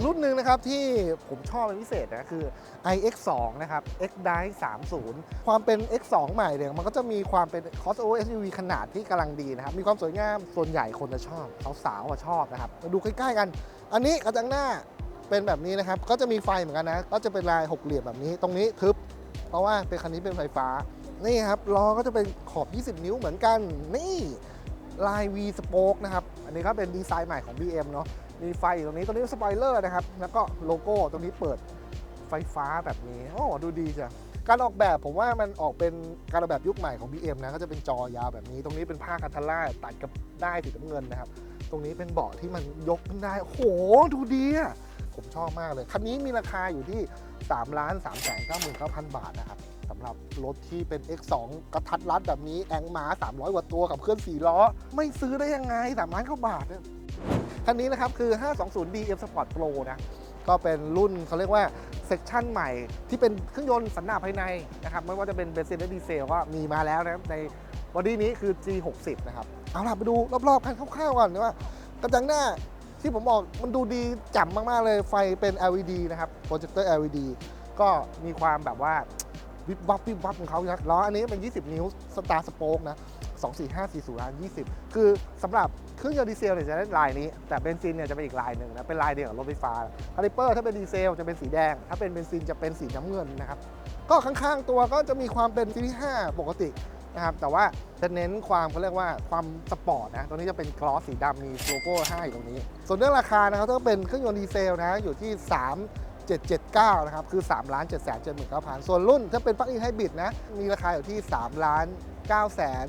กรุ่นหนึ่งนะครับที่ผมชอบเป็นพิเศษนะคือ iX2 นะครับ X Drive 30 ความเป็น X2 ใหม่เนี่ยมันก็จะมีความเป็น crossover SUV ขนาดที่กำลังดีนะครับ มีความสวยงามส่วนใหญ่คนจะชอบ สาวๆอะชอบนะครับมาดูใกล้ๆกัน อันนี้กระจังหน้าเป็นแบบนี้นะครับ ก็จะมีไฟเหมือนกันนะ ก็จะเป็นลายหกเหลี่ยมแบบนี้ ตรงนี้ทึบ เพราะว่าเป็นคันนี้เป็นไฟฟ้า นี่ครับล้อก็จะเป็นขอบ 20 นิ้วเหมือนกัน นี่ลาย V Spoke นะครับ อันนี้ก็เป็นดีไซน์ใหม่ของ BM เนาะ มีไฟอยู่ตรงนี้ตรงนี้สปอยเลอร์นะครับ แล้วก็โลโก้ตรงนี้เปิดไฟฟ้าแบบนี้โอ้ดูดีจ้ะการออกแบบผมว่ามันออกเป็นการออกแบบยุคใหม่ของ BM นะก็จะเป็นจอยาวแบบนี้ ตรงนี้เป็นผ้าคาทาร่าตัดกับได้สีน้ำเงินนะครับ ตรงนี้เป็นเบาะที่มันยกขึ้นได้โอ้โหดูดีอะผมชอบมากเลย คันนี้มีราคาอยู่ที่3ล้าน3 9 9 0 0 0บาทนะครับสำหรับรถที่เป็น X2 กระทัดรัดแบบนี้แองมา 300กว่าตัวกับเคลื่อน4ล้อ ไม่ซื้อได้ยังไง3ล้านกว่าบาทเนี่ย คันนี้นะครับคือ 520D M Sport Pro นะก็เป็นรุ่นเขาเรียกว่าเซกชันใหม่ที่เป็นเครื่องยนต์สันดาปภายในนะครับไม่ว่าจะเป็นเบนซินและดีเซลก็มีมาแล้วนะครับในบอดี้นี้คือ G60 นะครับเอาล่ะไปดูรอบๆกันคร่าวๆก่อนว่ากระจังหน้าที่ผมบอกมันดูดีจ่ำมาก ๆ เลยไฟเป็น LED นะครับโปรเจคเตอร์ LED ก็มีความแบบว่าวิบวับวิบวับของเขานะล้ออันนี้เป็น 20 นิ้วสตาร์สโป๊กนะ 24540ล้าน20 คือสำหรับ เครื่องยนต์ดีเซลเนี่ยจะได้ลายนี้ แต่เบนซินเนี่ยจะเป็นอีกลายหนึ่งนะเป็นลายเดียวกับรถไฟฟ้าคาลิเปอร์ถ้าเป็นดีเซลจะเป็นสีแดง ถ้าเป็นเบนซินจะเป็นสีน้ำเงินนะครับก็ข้างๆ ตัวก็จะมีความเป็นซีรีส์5ปกตินะครับแต่ว่าจะเน้นความเขาเรียกว่าความสปอร์ตนะตรงนี้จะเป็นกลอสสีดำมีโลโก้5อยู่ตรงนี้ ส่วนเรื่องราคานะครับก็เป็นเครื่องยนต์ดีเซลนะอยู่ที่ 3 779 นะครับ คือ3ล้าน7 7 9 0 0 0ส่วนรุ่นถ้าเป็นปลั๊กอินไฮบริดนะ มีราคาอยู่ที่3ล้าน9แสน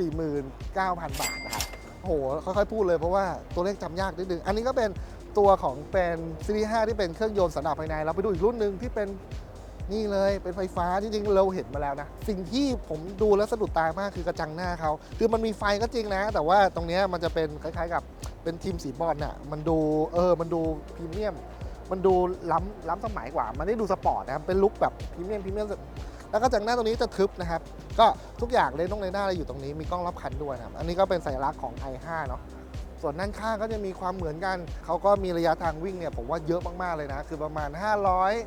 49,000 บาทนะครับ โอ้โหค่อยๆพูดเลยเพราะว่าตัวเลขจำยากนิดนึง อันนี้ก็เป็นตัวของเป็นซีรีส์5ที่เป็นเครื่องยนต์สันดาปภายใน เราไปดูอีกรุ่นหนึ่งที่เป็นนี่เลยเป็นไฟฟ้าจริงๆเราเห็นมาแล้วนะ สิ่งที่ผมดูแล้วสะดุดตามากคือกระจังหน้าเขา คือมันมีไฟก็จริงนะ แต่ว่าตรงนี้มันจะเป็นคล้ายๆกับเป็นทีมสีบอลน่ะมันดูเออมันดูพรีเมียม มันดูล้ำล้ำสมัยกว่า มันได้ดูสปอร์ตนะครับเป็นลุคแบบพรีเมียมพรีเมียม แล้วก็จากหน้าตรงนี้จะทึบนะครับ ก็ทุกอย่างเลนส์ต้องเลนหน้าอะไรอยู่ตรงนี้ มีกล้องรับคันด้วยนะครับ อันนี้ก็เป็นสัญลักษณ์ของ i5 เนาะส่วนด้านข้างก็จะมีความเหมือนกัน เขาก็มีระยะทางวิ่งเนี่ยผมว่าเยอะมากๆเลยนะ คือประมาณ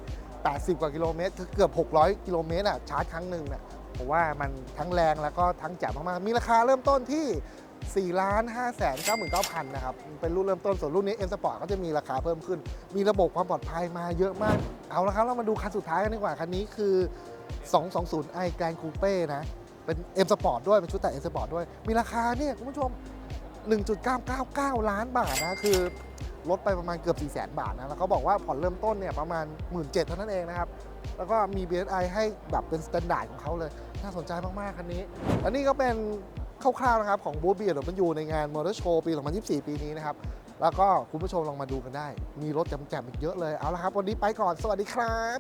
580 กว่ากิโลเมตรคือเกือบ 600 กิโลเมตรอะชาร์จครั้งหนึ่งน่ะผมว่ามันทั้งแรงแล้วก็ทั้งแจ๋วมากๆ มีราคาเริ่มต้นที่ 4ล้าน5แสน99,000นะครับ เป็นรุ่นเริ่มต้น ส่วนรุ่นนี้ M Sport ก็จะมีราคาเพิ่มขึ้น มีระบบความปลอดภัยมาเยอะมาก เอาละครับ เรามาดูคันสุดท้ายกันดีกว่า คันนี้คือ 220i Grand Coupe นะ เป็น M Sport ด้วย เป็นชุดแต่ง M Sport ด้วย มีราคาเนี่ยคุณผู้ชม 1.999 ล้านบาทนะ คือลดไปประมาณเกือบ 4 0 0 0 0 0 บาทนะ แล้วเขาบอกว่าผ่อนเริ่มต้นเนี่ยประมาณ 17,000เท่านั้นเองนะครับ แล้วก็มี BSI ให้แบบเป็นสแตนดาร์ดของเขาเลย น่าสนใจมากๆ คันนี้ และนี่ก็เป็น คร่าวๆนะครับของบูธเบียร์มันอยู่ในงานมอเตอร์โชว์ปี 2024 ปีนี้นะครับ แล้วก็คุณผู้ชมลองมาดูกันได้ มีรถแจ่มๆอีกเยอะเลย เอาละครับ วันนี้ไปก่อน สวัสดีครับ